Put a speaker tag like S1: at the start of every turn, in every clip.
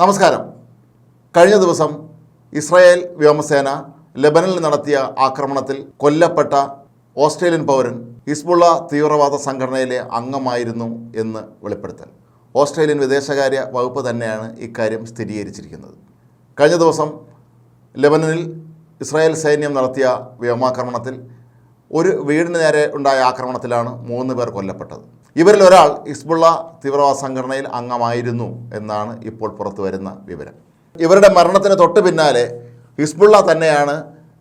S1: നമസ്കാരം. കഴിഞ്ഞ ദിവസം ഇസ്രായേൽ വ്യോമസേന ലെബനനിൽ നടത്തിയ ആക്രമണത്തിൽ കൊല്ലപ്പെട്ട ഓസ്ട്രേലിയൻ പൗരൻ ഹിസ്ബുള്ള തീവ്രവാദ സംഘടനയിലെ അംഗമായിരുന്നു എന്ന് വെളിപ്പെടുത്തൽ. ഓസ്ട്രേലിയൻ വിദേശകാര്യ വകുപ്പ് തന്നെയാണ് ഇക്കാര്യം സ്ഥിരീകരിച്ചിരിക്കുന്നത്. കഴിഞ്ഞ ദിവസം ലബനനിൽ ഇസ്രായേൽ സൈന്യം നടത്തിയ വ്യോമാക്രമണത്തിൽ ഒരു വീടിന് നേരെ ഉണ്ടായ ആക്രമണത്തിലാണ് മൂന്ന് പേർ കൊല്ലപ്പെട്ടത്. ഇവരിൽ ഒരാൾ ഹിസ്ബുള്ള തീവ്രവാദ സംഘടനയിൽ അംഗമായിരുന്നു എന്നാണ് ഇപ്പോൾ പുറത്തു വരുന്ന വിവരം. ഇവരുടെ മരണത്തിന് തൊട്ട് പിന്നാലെ ഹിസ്ബുള്ള തന്നെയാണ്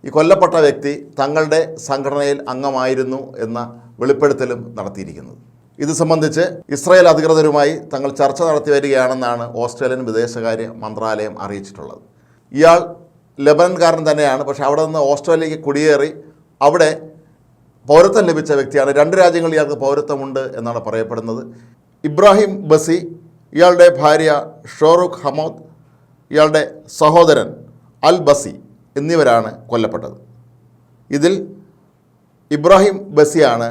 S1: ഈ കൊല്ലപ്പെട്ട വ്യക്തി തങ്ങളുടെ സംഘടനയിൽ അംഗമായിരുന്നു എന്ന വെളിപ്പെടുത്തലും നടത്തിയിരിക്കുന്നത്. ഇത് സംബന്ധിച്ച് ഇസ്രായേൽ അധികൃതരുമായി തങ്ങൾ ചർച്ച നടത്തി വരികയാണെന്നാണ് ഓസ്ട്രേലിയൻ വിദേശകാര്യ മന്ത്രാലയം അറിയിച്ചിട്ടുള്ളത്. ഇയാൾ ലെബനൻകാരൻ തന്നെയാണ്. പക്ഷേ അവിടെ നിന്ന് ഓസ്ട്രേലിയക്ക് കുടിയേറി അവിടെ പൗരത്വം ലഭിച്ച വ്യക്തിയാണ്. രണ്ട് രാജ്യങ്ങളിൽ ഇയാൾക്ക് പൗരത്വമുണ്ട് എന്നാണ് പറയപ്പെടുന്നത്. ഇബ്രാഹിം ബസി ഇയാളുടെ ഭാര്യ ഷോറുഖ് ഹമോദ് ഇയാളുടെ സഹോദരൻ അൽ ബസി എന്നിവരാണ് കൊല്ലപ്പെട്ടത്. ഇതിൽ ഇബ്രാഹിം ബസിയാണ്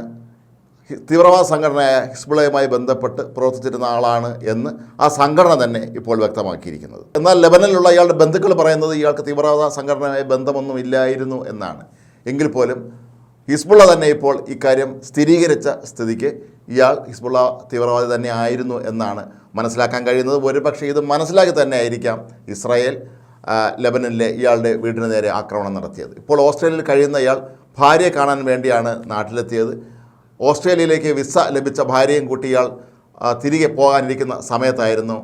S1: തീവ്രവാദ സംഘടനയായ ഹിസ്ബുളയുമായി ബന്ധപ്പെട്ട് പ്രവർത്തിച്ചിരുന്ന ആളാണ് എന്ന് ആ സംഘടന തന്നെ ഇപ്പോൾ വ്യക്തമാക്കിയിരിക്കുന്നത്. എന്നാൽ ലെബനനിലുള്ള ഇയാളുടെ ബന്ധുക്കൾ പറയുന്നത് ഇയാൾക്ക് തീവ്രവാദ സംഘടനയുമായി ബന്ധമൊന്നും ഇല്ലായിരുന്നു എന്നാണ്. എങ്കിൽ പോലും ഹിസ്ബുള്ള തന്നെ ഇപ്പോൾ ഇക്കാര്യം സ്ഥിരീകരിച്ച സ്ഥിതിക്ക് ഇയാൾ ഹിസ്ബുള്ള തീവ്രവാദി തന്നെ ആയിരുന്നു എന്നാണ് മനസ്സിലാക്കാൻ കഴിയുന്നത്. ഒരുപക്ഷെ ഇത് മനസ്സിലാക്കി തന്നെ ആയിരിക്കാം ഇസ്രായേൽ ലബനനിലെ ഇയാളുടെ വീടിന് നേരെ ആക്രമണം നടത്തിയത്. ഇപ്പോൾ ഓസ്ട്രേലിയയിൽ കഴിയുന്ന ഇയാൾ ഭാര്യയെ കാണാൻ വേണ്ടിയാണ് നാട്ടിലെത്തിയത്. ഓസ്ട്രേലിയയിലേക്ക് വിസ ലഭിച്ച ഭാര്യയും കൂട്ടി ഇയാൾ തിരികെ പോകാനിരിക്കുന്ന സമയത്തായിരുന്നു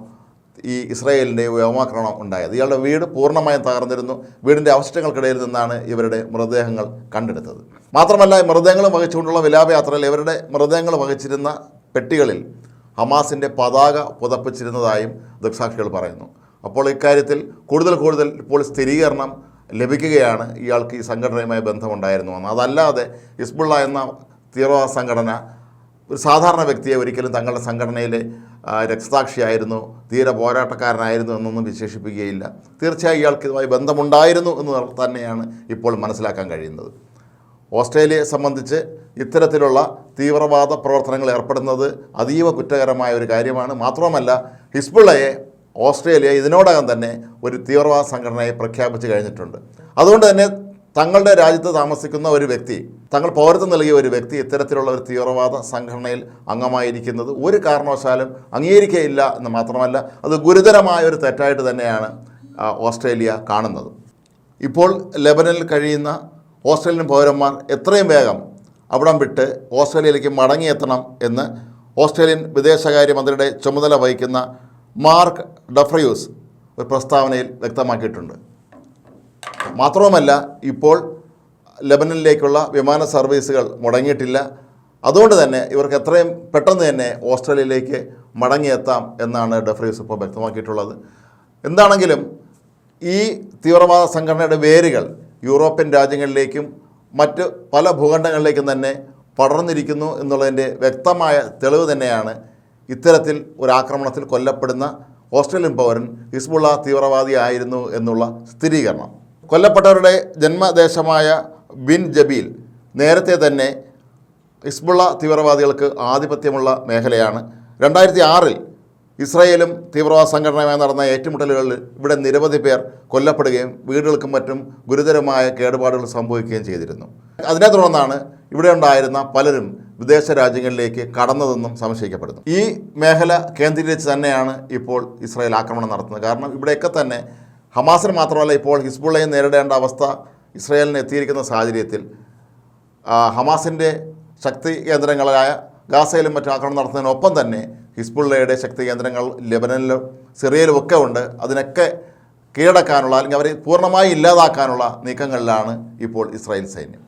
S1: ഈ ഇസ്രായേലിന്റെ വ്യോമാക്രമണം ഉണ്ടായത്. ഇയാളുടെ വീട് പൂർണമായും തകർന്നിരുന്നു. വീടിന്റെ അവശിഷ്ടങ്ങൾക്കിടയിൽ നിന്നാണ് ഇവരുടെ മൃതദേഹങ്ങൾ കണ്ടെടുത്തത്. മാത്രമല്ല മൃതദേഹങ്ങൾ വഹിച്ചുകൊണ്ടുള്ള വിലാപയാത്രയിൽ ഇവരുടെ മൃതദേഹങ്ങൾ വഹിച്ചിരുന്ന പെട്ടികളിൽ ഹമാസിന്റെ പതാക പുതപ്പിച്ചിരുന്നതായും ദൃക്സാക്ഷികൾ പറയുന്നു. അപ്പോൾ ഇക്കാര്യത്തിൽ കൂടുതൽ കൂടുതൽ ഇപ്പോൾ സ്ഥിരീകരണം ലഭിക്കുകയാണ് ഇയാൾക്ക് ഈ സംഘടനയുമായി ബന്ധമുണ്ടായിരുന്നു. എന്ന് അതല്ലാതെ ഹിസ്ബുള്ള എന്ന തീവ്രവാദ സംഘടന ഒരു സാധാരണ വ്യക്തിയെ ഒരിക്കലും തങ്ങളുടെ സംഘടനയിലെ രക്തസാക്ഷിയായിരുന്നു തീരെ പോരാട്ടക്കാരനായിരുന്നു എന്നൊന്നും വിശേഷിപ്പിക്കുകയില്ല. തീർച്ചയായും ഇയാൾക്ക് ഇതുമായി ബന്ധമുണ്ടായിരുന്നു എന്ന് തന്നെയാണ് ഇപ്പോൾ മനസ്സിലാക്കാൻ കഴിയുന്നത്. ഓസ്ട്രേലിയയെ സംബന്ധിച്ച് ഇത്തരത്തിലുള്ള തീവ്രവാദ പ്രവർത്തനങ്ങൾ ഏർപ്പെടുന്നത് അതീവ കുറ്റകരമായ ഒരു കാര്യമാണ്. മാത്രമല്ല ഹിസ്ബുള്ളയെ ഓസ്ട്രേലിയ ഇതിനോടകം തന്നെ ഒരു തീവ്രവാദ സംഘടനയെ പ്രഖ്യാപിച്ചു കഴിഞ്ഞിട്ടുണ്ട്. അതുകൊണ്ട് തന്നെ തങ്ങളുടെ രാജ്യത്ത് താമസിക്കുന്ന ഒരു വ്യക്തി തങ്ങൾ പൗരത്വം നൽകിയ ഒരു വ്യക്തി ഇത്തരത്തിലുള്ള ഒരു തീവ്രവാദ സംഘടനയിൽ അംഗമായിരിക്കുന്നത് ഒരു കാരണവശാലും അംഗീകരിക്കുകയില്ല എന്ന് മാത്രമല്ല അത് ഗുരുതരമായ ഒരു തെറ്റായിട്ട് തന്നെയാണ് ഓസ്ട്രേലിയ കാണുന്നത്. ഇപ്പോൾ ലെബനനിൽ കഴിയുന്ന ഓസ്ട്രേലിയൻ പൗരന്മാർ എത്രയും വേഗം അവിടം വിട്ട് ഓസ്ട്രേലിയയിലേക്ക് മടങ്ങിയെത്തണം എന്ന് ഓസ്ട്രേലിയൻ വിദേശകാര്യമന്ത്രിയുടെ ചുമതല വഹിക്കുന്ന മാർക്ക് ഡഫ്രയൂസ് ഒരു പ്രസ്താവനയിൽ വ്യക്തമാക്കിയിട്ടുണ്ട്. മാത്രവുമല്ല ഇപ്പോൾ ലെബനനിലേക്കുള്ള വിമാന സർവീസുകൾ മുടങ്ങിയിട്ടില്ല. അതുകൊണ്ട് തന്നെ ഇവർക്ക് എത്രയും പെട്ടെന്ന് തന്നെ ഓസ്ട്രേലിയയിലേക്ക് മടങ്ങിയെത്താം എന്നാണ് ഡെഫ്രീസ് ഇപ്പോൾ വ്യക്തമാക്കിയിട്ടുള്ളത്. എന്താണെങ്കിലും ഈ തീവ്രവാദ സംഘടനയുടെ വേരുകൾ യൂറോപ്യൻ രാജ്യങ്ങളിലേക്കും മറ്റ് പല ഭൂഖണ്ഡങ്ങളിലേക്കും തന്നെ പടർന്നിരിക്കുന്നു എന്നുള്ളതിന്റെ വ്യക്തമായ തെളിവ് തന്നെയാണ് ഇത്തരത്തിൽ ഒരു ആക്രമണത്തിൽ കൊല്ലപ്പെടുന്ന ഓസ്ട്രേലിയൻ പൗരൻ ഹിസ്ബുള്ള തീവ്രവാദിയായിരുന്നു എന്നുള്ള സ്ഥിരീകരണം. കൊല്ലപ്പെട്ടവരുടെ ജന്മദേശമായ ബിൻ ജബീൽ നേരത്തെ തന്നെ ഹിസ്ബുള്ള തീവ്രവാദികൾക്ക് ആധിപത്യമുള്ള മേഖലയാണ്. രണ്ടായിരത്തി ആറിൽ ഇസ്രയേലും തീവ്രവാദ സംഘടനയുമായി നടന്ന ഏറ്റുമുട്ടലുകളിൽ ഇവിടെ നിരവധി പേർ കൊല്ലപ്പെടുകയും വീടുകൾക്കും മറ്റും ഗുരുതരമായ കേടുപാടുകൾ സംഭവിക്കുകയും ചെയ്തിരുന്നു. അതിനെ തുടർന്നാണ് ഇവിടെ ഉണ്ടായിരുന്ന പലരും വിദേശ രാജ്യങ്ങളിലേക്ക് കടന്നതെന്നും സംശയിക്കപ്പെടുന്നു. ഈ മേഖല കേന്ദ്രീകരിച്ച് തന്നെയാണ് ഇപ്പോൾ ഇസ്രായേൽ ആക്രമണം നടത്തുന്നത്. കാരണം ഇവിടെയൊക്കെ തന്നെ ഹമാസിന് മാത്രമല്ല ഇപ്പോൾ ഹിസ്ബുള്ളയെ നേരിടേണ്ട അവസ്ഥ ഇസ്രായേലിന് എത്തിയിരിക്കുന്ന സാഹചര്യത്തിൽ ഹമാസിന്റെ ശക്തി കേന്ദ്രങ്ങളായ ഗാസയിലും മറ്റും ആക്രമണം നടത്തുന്നതിനൊപ്പം തന്നെ ഹിസ്ബുള്ളയുടെ ശക്തി കേന്ദ്രങ്ങൾ ലെബനനിലും സിറിയയിലും ഒക്കെ ഉണ്ട്. അതിനൊക്കെ കീഴടക്കാനുള്ള അല്ലെങ്കിൽ അവരെ പൂർണമായി ഇല്ലാതാക്കാനുള്ള നീക്കങ്ങളിലാണ് ഇപ്പോൾ ഇസ്രായേൽ സൈന്യം.